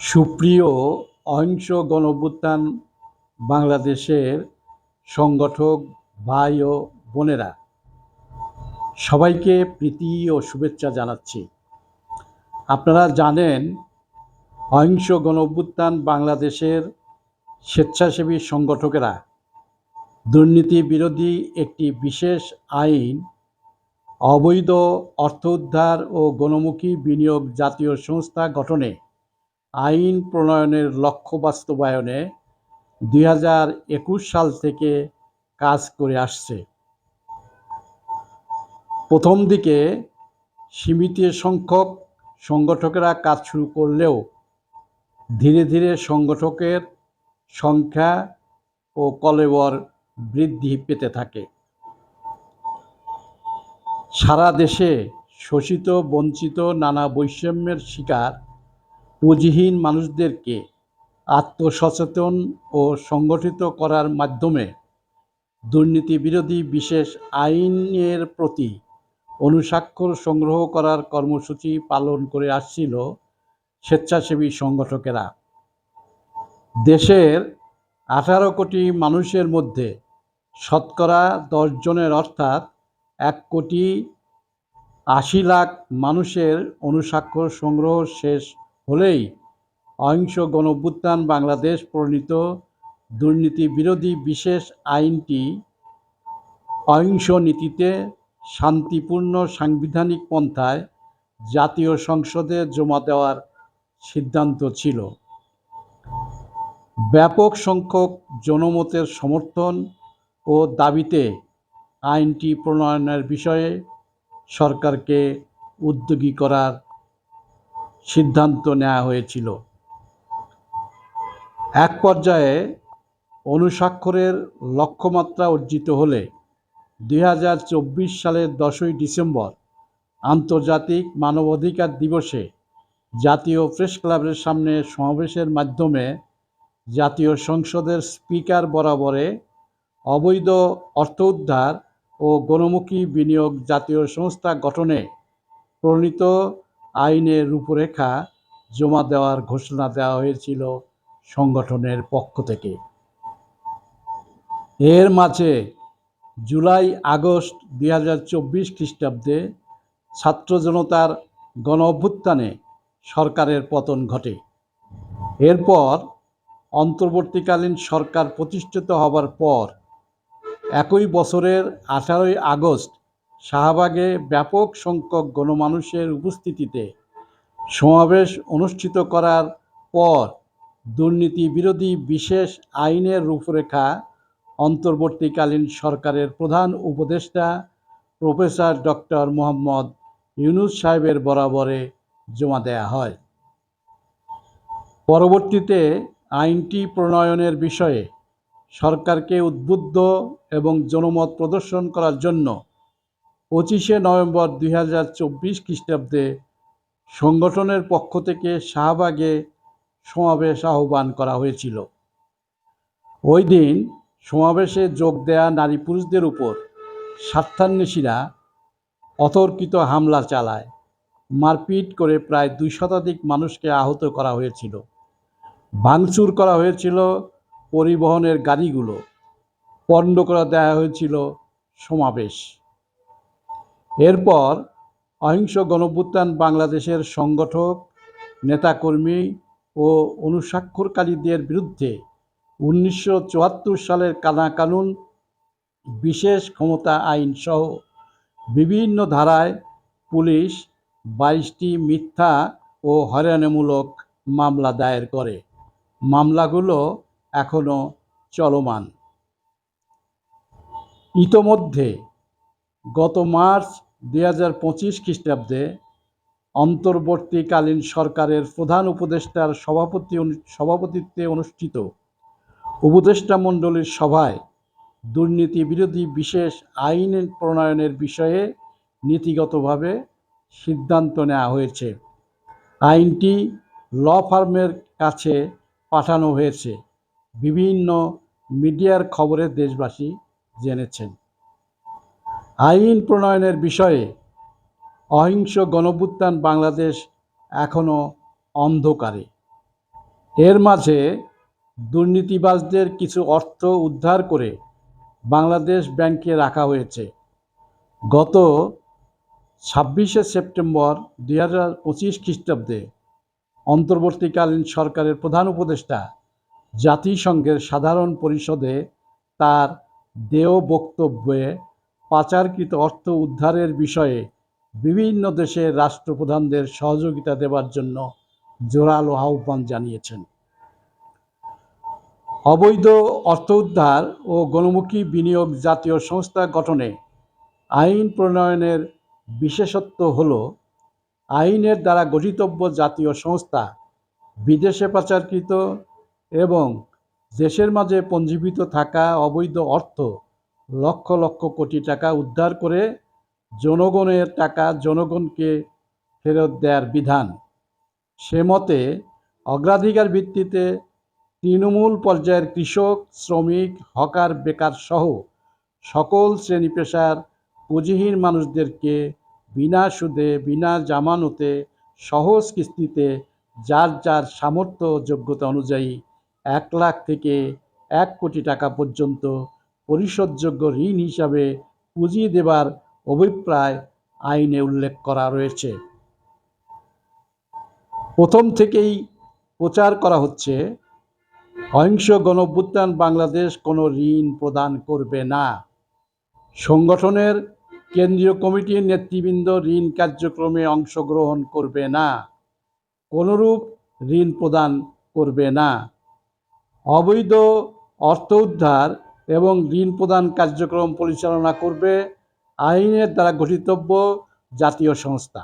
সুপ্রিয় অহিংস গণঅভ্যুত্থান বাংলাদেশের সংগঠক ভাই ও বোনেরা, সবাইকে প্রীতি ও শুভেচ্ছা জানাচ্ছি। আপনারা জানেন অহিংস গণঅভ্যুত্থান বাংলাদেশের স্বেচ্ছাসেবী সংগঠকেরা দুর্নীতি বিরোধী একটি বিশেষ আইন, অবৈধ অর্থ উদ্ধার ও গণমুখী বিনিয়োগ জাতীয় সংস্থা গঠনে আইন প্রণয়নের লক্ষ্য বাস্তবায়নে দুই হাজার একুশ সাল থেকে কাজ করে আসছে। প্রথম দিকে সীমিত সংখ্যক সংগঠকেরা কাজ শুরু করলেও ধীরে ধীরে সংগঠকের সংখ্যা ও কলেবর বৃদ্ধি পেতে থাকে। সারা দেশে শোষিত, বঞ্চিত, নানা বৈষম্যের শিকার পুঁজিহীন মানুষদেরকে আত্মসচেতন ও সংগঠিত করার মাধ্যমে দুর্নীতি বিরোধী বিশেষ আইনের প্রতি অনুস্বাক্ষর সংগ্রহ করার কর্মসূচি পালন করে আসছিল স্বেচ্ছাসেবী সংগঠকেরা। দেশের আঠারো কোটি মানুষের মধ্যে শতকরা দশ জনের অর্থাৎ এক কোটি আশি লাখ মানুষের অনুস্বাক্ষর সংগ্রহ শেষ হলেই অহিংস গণঅভ্যুত্থান বাংলাদেশ প্রণীত দুর্নীতি বিরোধী বিশেষ আইনটি অহিংস নীতিতে শান্তিপূর্ণ সাংবিধানিক পন্থায় জাতীয় সংসদে জমা দেওয়ার সিদ্ধান্ত ছিল। ব্যাপক সংখ্যক জনমতের সমর্থন ও দাবিতে আইনটি প্রণয়নের বিষয়ে সরকারকে উদ্যোগী করার সিদ্ধান্ত নেওয়া হয়েছিল। এক পর্যায়ে অনুস্বাক্ষরের লক্ষ্যমাত্রা অর্জিত হলে দুই হাজার চব্বিশ সালের দশই ডিসেম্বর আন্তর্জাতিক মানবাধিকার দিবসে জাতীয় প্রেস ক্লাবের সামনে সমাবেশের মাধ্যমে জাতীয় সংসদের স্পিকার বরাবরে অবৈধ অর্থ উদ্ধার ও গণমুখী বিনিয়োগ জাতীয় সংস্থা গঠনে প্রণীত আইনের রূপরেখা জমা দেওয়ার ঘোষণা দেওয়া হয়েছিল সংগঠনের পক্ষ থেকে। এর মাঝে জুলাই আগস্ট দুই হাজার চব্বিশ খ্রিস্টাব্দে ছাত্র জনতার গণ অভ্যুত্থানে সরকারের পতন ঘটে। এরপর অন্তর্বর্তীকালীন সরকার প্রতিষ্ঠিত হবার পর একই বছরের আঠারোই আগস্ট শাহবাগে ব্যাপক সংখ্যক গণমানুষের উপস্থিতিতে সমাবেশ অনুষ্ঠিত করার পর দুর্নীতি বিরোধী বিশেষ আইনের রূপরেখা অন্তর্বর্তীকালীন সরকারের প্রধান উপদেষ্টা প্রফেসর ডক্টর মোহাম্মদ ইউনুস সাহেবের বরাবরে জমা দেয়া হয়। পরবর্তীতে আইনটি প্রণয়নের বিষয়ে সরকারকে উদ্বুদ্ধ এবং জনমত প্রদর্শন করার জন্য পঁচিশে নভেম্বর দুই হাজার চব্বিশ খ্রিস্টাব্দে সংগঠনের পক্ষ থেকে শাহবাগে সমাবেশ আহ্বান করা হয়েছিল। ওই দিন সমাবেশে যোগ দেয়া নারী পুরুষদের উপর স্বার্থান্বেষীরা অতর্কিত হামলা চালায়। মারপিট করে প্রায় দুই শতাধিক মানুষকে আহত করা হয়েছিল। ভাঙচুর করা হয়েছিল পরিবহনের গাড়িগুলো। পণ্ড করে দেওয়া হয়েছিল সমাবেশ। এরপর অহিংস গণভ্যুত্থান বাংলাদেশের সংগঠক, নেতাকর্মী ও অনুস্বাক্ষরকারীদের বিরুদ্ধে উনিশশো চুয়াত্তর সালের কানাকানুন বিশেষ ক্ষমতা আইন সহ বিভিন্ন ধারায় পুলিশ বাইশটি মিথ্যা ও হয়রানিমূলক মামলা দায়ের করে। মামলাগুলো এখনও চলমান। ইতোমধ্যে গত মার্চ দুই হাজার পঁচিশ খ্রিস্টাব্দে অন্তর্বর্তীকালীন সরকারের প্রধান উপদেষ্টার সভাপতি সভাপতিত্বে অনুষ্ঠিত উপদেষ্টা মণ্ডলীর সভায় দুর্নীতি বিরোধী বিশেষ আইন প্রণয়নের বিষয়ে নীতিগতভাবে সিদ্ধান্ত নেওয়া হয়েছে। আইনটি ল ফার্মের কাছে পাঠানো হয়েছে। বিভিন্ন মিডিয়ার খবরে দেশবাসী জেনেছেন। আইন প্রণয়নের বিষয়ে অহিংস গণভ্যুত্থান বাংলাদেশ এখনও অন্ধকারে। এর মাঝে দুর্নীতিবাজদের কিছু অর্থ উদ্ধার করে বাংলাদেশ ব্যাংকে রাখা হয়েছে। গত ছাব্বিশে সেপ্টেম্বর দুই হাজার পঁচিশ খ্রিস্টাব্দে অন্তর্বর্তীকালীন সরকারের প্রধান উপদেষ্টা জাতিসংঘের সাধারণ পরিষদে তার দেয় বক্তব্যে পাচারকৃত অর্থ উদ্ধারের বিষয়ে বিভিন্ন দেশের রাষ্ট্রপ্রধানদের সহযোগিতা দেওয়ার জন্য জোরালো আহ্বান জানিয়েছেন। অবৈধ অর্থ উদ্ধার ও গণমুখী বিনিয়োগ জাতীয় সংস্থা গঠনে আইন প্রণয়নের বিশেষত্ব হল, আইনের দ্বারা গঠিতব্য জাতীয় সংস্থা বিদেশে পাচারকৃত এবং দেশের মাঝে পঞ্জীবিত থাকা অবৈধ অর্থ লক্ষ লক্ষ কোটি টাকা উদ্ধার করে জনগণের টাকা, জনগণকে ফেরত দেওয়ার বিধান। সে মতে অগ্রাধিকার ভিত্তিতে তৃণমূল পর্যায়ের কৃষক, শ্রমিক, হকার, বেকার সহ সকল শ্রেণি পেশার পুঁজিহীন মানুষদেরকে বিনা সুদে, বিনা জামানতে সহজ কিস্তিতে যার যার সামর্থ্য যোগ্যতা অনুযায়ী এক লাখ থেকে এক কোটি টাকা পর্যন্ত পরিশোধযোগ্য ঋণ হিসাবে পুঁজি দেবার অভিপ্রায় আইনে উল্লেখ করা রয়েছে। প্রথম থেকেই প্রচার করা হচ্ছে, অহিংস গণভ্যুত্থান বাংলাদেশ কোনো ঋণ প্রদান করবে না। সংগঠনের কেন্দ্রীয় কমিটির নেতৃবৃন্দ ঋণ কার্যক্রমে অংশগ্রহণ করবে না। কোনরূপ ঋণ প্রদান করবে না। অবৈধ অর্থ উদ্ধার এবং ঋণ প্রদান কার্যক্রম পরিচালনা করবে আইনের দ্বারা গঠিতব্য জাতীয় সংস্থা।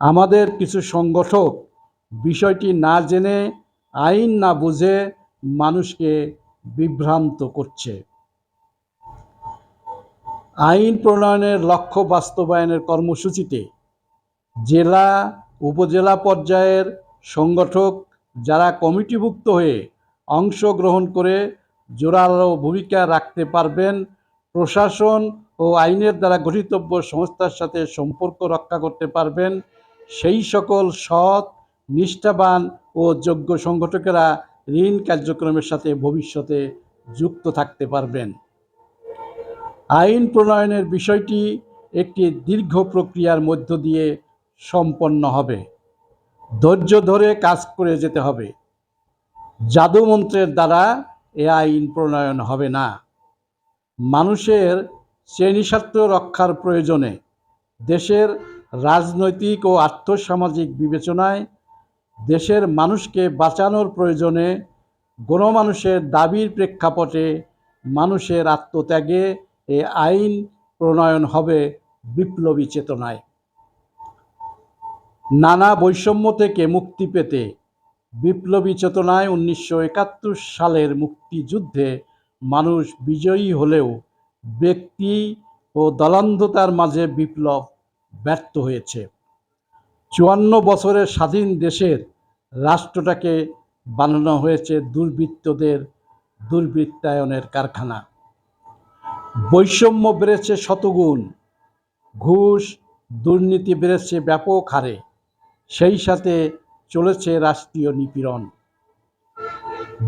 আমাদের কিছু সংগঠক বিষয়টি না জেনে, আইন না বুঝে মানুষকে বিভ্রান্ত করছে। আইন প্রণয়নের লক্ষ্য বাস্তবায়নের কর্মসূচিতে জেলা, উপজেলা পর্যায়ের সংগঠক যারা কমিটিভুক্ত হয়ে অংশগ্রহণ করে জোরালো ভূমিকা রাখতে পারবেন। প্রশাসন ও আইনের দ্বারা গঠিতব্য সংস্থার সাথে সম্পর্ক রক্ষা করতে পারবেন। সেই সকল সৎ, নিষ্ঠাবান ও যোগ্য সংগঠকেরা ঋণ কার্যক্রমের সাথে ভবিষ্যতে যুক্ত থাকতে পারবেন। আইন প্রণয়নের বিষয়টি একটি দীর্ঘ প্রক্রিয়ার মধ্য দিয়ে সম্পন্ন হবে। ধৈর্য ধরে কাজ করে যেতে হবে। জাদুমন্ত্রের দ্বারা এ আইন প্রণয়ন হবে না। মানুষের শ্রেণীস্বার্থ রক্ষার প্রয়োজনে দেশের রাজনৈতিক ও আর্থসামাজিক বিবেচনায় দেশের মানুষকে বাঁচানোর প্রয়োজনে গণমানুষের দাবির প্রেক্ষাপটে মানুষের আত্মত্যাগে এ আইন প্রণয়ন হবে বিপ্লবী চেতনায়। নানা বৈষম্য থেকে মুক্তি পেতে বিপ্লবী চেতনায় উনিশশো একাত্তর সালের মুক্তিযুদ্ধে মানুষ বিজয়ী হলেও ব্যক্তি ও দলান্ধতার মাঝে বিপ্লব ব্যর্থ হয়েছে। চুয়ান্ন বছরের স্বাধীন দেশের রাষ্ট্রটাকে বানানো হয়েছে দুর্বৃত্তদের দুর্বৃত্তায়নের কারখানা। বৈষম্য বেড়েছে শতগুণ, ঘুষ, দুর্নীতি বেড়েছে ব্যাপক হারে। সেই সাথে চলেছে রাষ্ট্রীয় নিপীড়ন।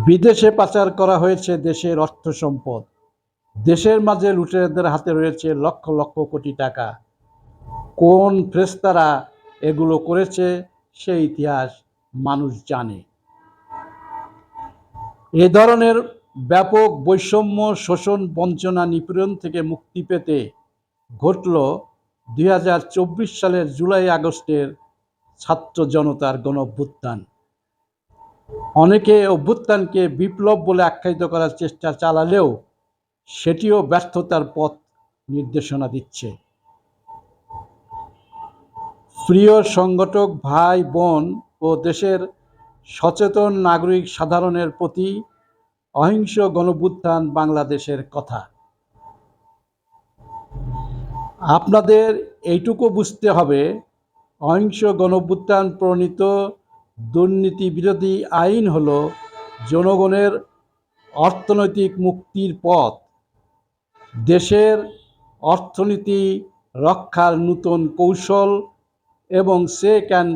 বিদেশে পাচার করা হয়েছে দেশের অর্থ সম্পদ। দেশের মাঝে লুটেরাদের হাতে রয়েছে লক্ষ লক্ষ কোটি টাকা। কোন ফ্রেস্তারা এগুলো করেছে সেই ইতিহাস মানুষ জানে। এ ধরনের ব্যাপক বৈষম্য শোষণ বঞ্চনা নিপীড়ন থেকে মুক্তি পেতে ঘটল দুই হাজার চব্বিশ সালের জুলাই আগস্টের ছাত্র জনতার গণ অভ্যুত্থান অনেকে অভ্যুত্থানকে বিপ্লব বলে আখ্যায়িত করার চেষ্টা চালালেও সেটিও ব্যর্থতার পথ নির্দেশনা দিচ্ছে। প্রিয় সংগঠক ভাই, বোন ও দেশের সচেতন নাগরিক সাধারণের প্রতি অহিংস গণভ্যুত্থান বাংলাদেশের কথা। আপনাদের এইটুকু বুঝতে হবে অহিংস গণভ্যুত্থান প্রণীত দুর্নীতি বিরোধী আইন হল জনগণের অর্থনৈতিক মুক্তির পথ। দেশের অর্থনীতি রক্ষার নূতন কৌশল এবং চেক অ্যান্ড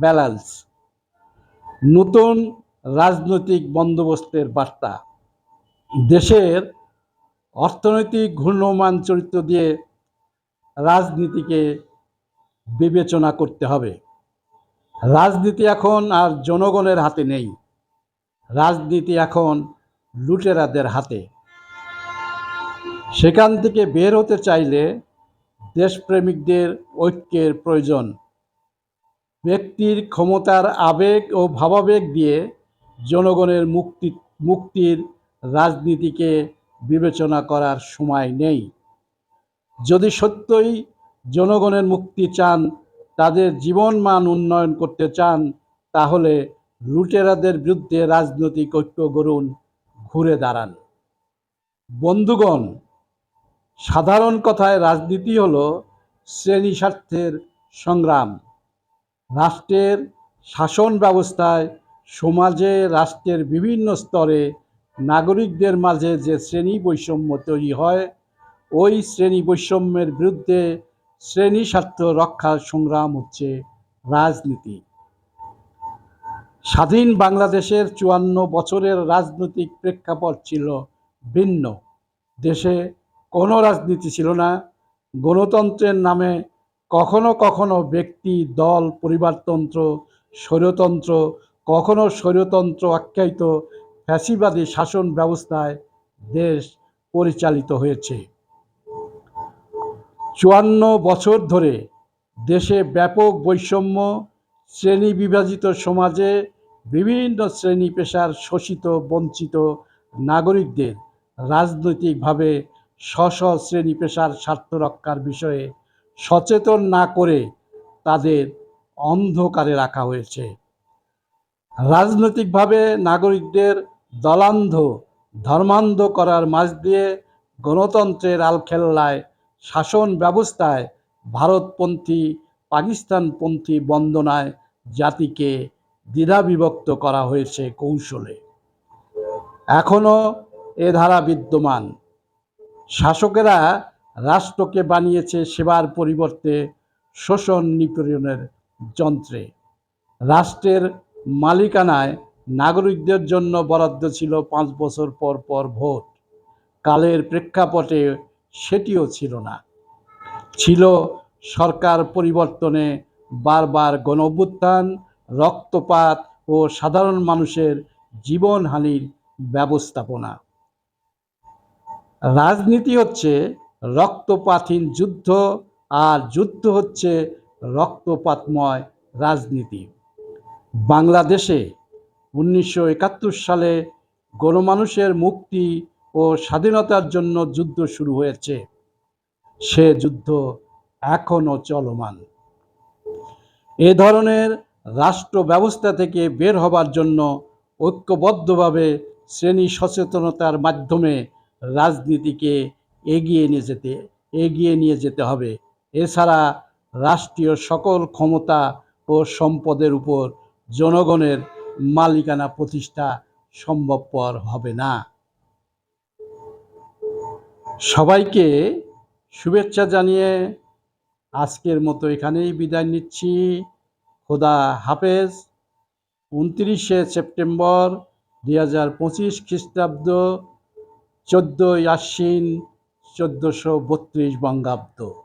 ব্যালেন্স নতুন রাজনৈতিক বন্দোবস্তের বার্তা। দেশের অর্থনৈতিক ঘূর্ণমান চরিত্র দিয়ে রাজনীতিকে বিবেচনা করতে হবে। রাজনীতি এখন আর জনগণের হাতে নেই। রাজনীতি এখন লুটেরাদের হাতে। সেখান থেকে বের হতে চাইলে দেশপ্রেমিকদের ঐক্যের প্রয়োজন। ব্যক্তির ক্ষমতার আবেগ ও ভাবাবেগ দিয়ে জনগণের মুক্তি, মুক্তির রাজনীতিকে বিবেচনা করার সময় নেই। যদি সত্যই জনগণের মুক্তি চান, তাদের জীবন মান উন্নয়ন করতে চান, তাহলে লুটেরাদের বিরুদ্ধে রাজনৈতিক ঐক্য গড়ুন, ঘুরে দাঁড়ান। বন্ধুগণ, সাধারণ কথায় রাজনীতি হলো শ্রেণি স্বার্থের সংগ্রাম। রাষ্ট্রের শাসন ব্যবস্থায় সমাজে, রাষ্ট্রের বিভিন্ন স্তরে নাগরিকদের মাঝে যে শ্রেণি বৈষম্য তৈরি হয়, ওই শ্রেণি বৈষম্যের বিরুদ্ধে শ্রেণি স্বার্থ রক্ষার সংগ্রাম হচ্ছে রাজনীতি। স্বাধীন বাংলাদেশের চুয়ান্ন বছরের রাজনৈতিক প্রেক্ষাপট ছিল ভিন্ন। দেশে কোনো রাজনীতি ছিল না। গণতন্ত্রের নামে কখনো কখনো ব্যক্তি, দল, পরিবারতন্ত্র, স্বৈরতন্ত্র, কখনো স্বৈরতন্ত্র আখ্যায়িত ফ্যাসিবাদী শাসন ব্যবস্থায় দেশ পরিচালিত হয়েছে। চুয়ান্ন বছর ধরে দেশে ব্যাপক বৈষম্য শ্রেণি বিভাজিত সমাজে বিভিন্ন শ্রেণি পেশার শোষিত, বঞ্চিত নাগরিকদের রাজনৈতিকভাবে স্ব শ্রেণি পেশার স্বার্থ রক্ষার বিষয়ে সচেতন না করে তাদের অন্ধকারে রাখা হয়েছে। রাজনৈতিকভাবে নাগরিকদের দলান্ধ, ধর্মান্ধ করার মাঝ দিয়ে গণতন্ত্রের আলখেল্লায় শাসন ব্যবস্থায় ভারতপন্থী, পাকিস্তানপন্থী বন্দনায় জাতিকে দ্বিধাবিভক্ত করা হয়েছে কৌশলে। এখনও এ ধারা বিদ্যমান। শাসকেরা রাষ্ট্রকে বানিয়েছে সেবার পরিবর্তে শোষণ নিপীড়নের যন্ত্রে। রাষ্ট্রের মালিকানায় নাগরিকদের জন্য বরাদ্দ ছিল পাঁচ বছর পর পর ভোট। কালের প্রেক্ষাপটে সেটিও ছিল না। ছিল সরকার পরিবর্তনে বারবার গণঅভ্যুত্থান, রক্তপাত ও সাধারণ মানুষের জীবনহানির ব্যবস্থাপনা। রাজনীতি হচ্ছে রক্তপাতহীন যুদ্ধ আর যুদ্ধ হচ্ছে রক্তপাতময় রাজনীতি। বাংলাদেশে উনিশশো একাত্তর সালে গণমানুষের মুক্তি ও স্বাধীনতার জন্য যুদ্ধ শুরু হয়েছে। সে যুদ্ধ এখনও চলমান। এ ধরনের রাষ্ট্র ব্যবস্থা থেকে বের হবার জন্য ঐক্যবদ্ধভাবে শ্রেণি সচেতনতার মাধ্যমে রাজনীতিকে এগিয়ে নিয়ে যেতে, এগিয়ে নিয়ে যেতে হবে। এছাড়া রাষ্ট্রীয় সকল ক্ষমতা ও সম্পদের উপর জনগণের মালিকানা প্রতিষ্ঠা সম্ভবপর হবে না। সবাইকে শুভেচ্ছা জানিয়ে আজকের মতো এখানেই বিদায় নিচ্ছি। খোদা হাফেজ। উনত্রিশে সেপ্টেম্বর দুই হাজার পঁচিশ খ্রিস্টাব্দ, চোদ্দোই আশ্বিন, চোদ্দোশো বত্রিশ বঙ্গাব্দ।